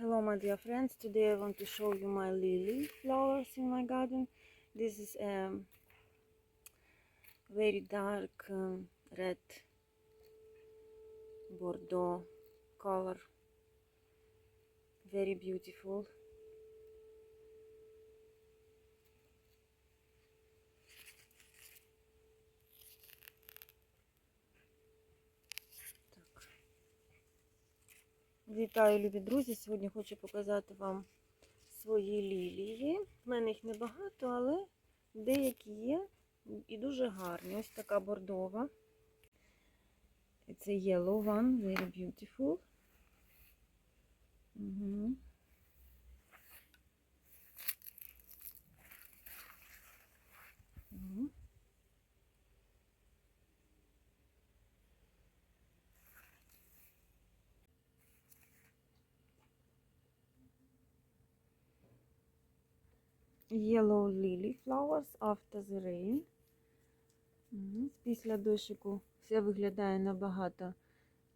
Hello my dear friends, today I want to show you my lily flowers in my garden. This is a very dark um, red Bordeaux color. Very beautiful. Вітаю, любі друзі! Сьогодні хочу показати вам свої лілії. У мене їх небагато, але деякі є і дуже гарні. Ось така бордова. Це yellow one, very beautiful. Угу. Yellow lily flowers after the rain. Після дощику все виглядає набагато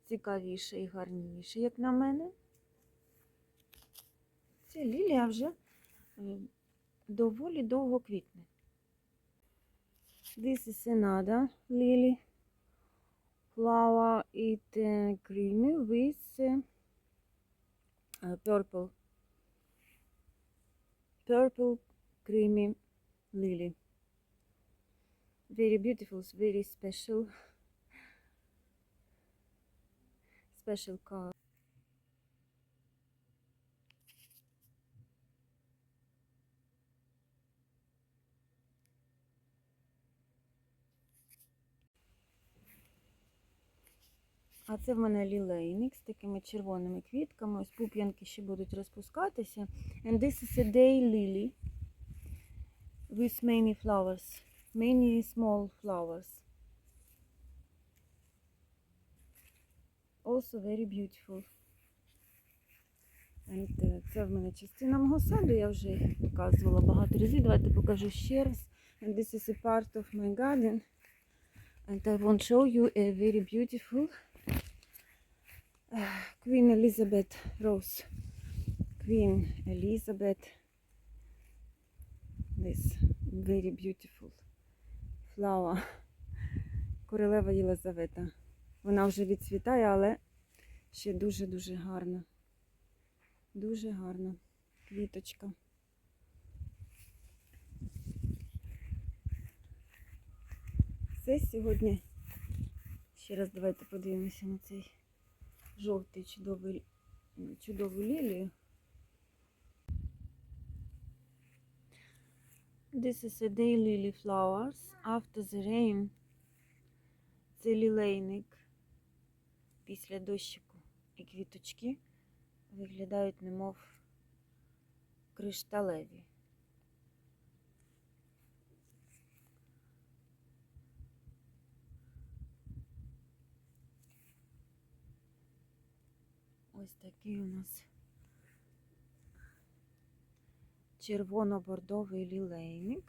цікавіше і гарніше, як на мене. Ця лілія вже е, доволі довго квітне. This is another lily flower. It uh, creamy with uh, purple purple creamy lily. Very beautiful, very special, special color. А це в мене лілейник з такими червоними квітками. Ось пуп'янки ще будуть розпускатися. And this is a day lily with many flowers, many small flowers. Also very beautiful. And е, це в мене частина мого саду, я вже їх показувала багато разів. Давайте покажу ще раз. And this is a part of my garden. And I want to show you a very beautiful uh, Queen Elizabeth rose. Queen Elizabeth. This very beautiful flower. Королева Єлизавета. Вона вже відцвітає, але ще дуже-дуже гарна. Дуже гарна квіточка. Все сьогодні. Ще раз давайте подивимося на цей жовтий чудовий, чудову лілію. This is a day lily flowers after the rain. Це лілейник після дощику. І квіточки виглядають немов кришталеві. Ось такий у нас червоно-бордовий лілейник.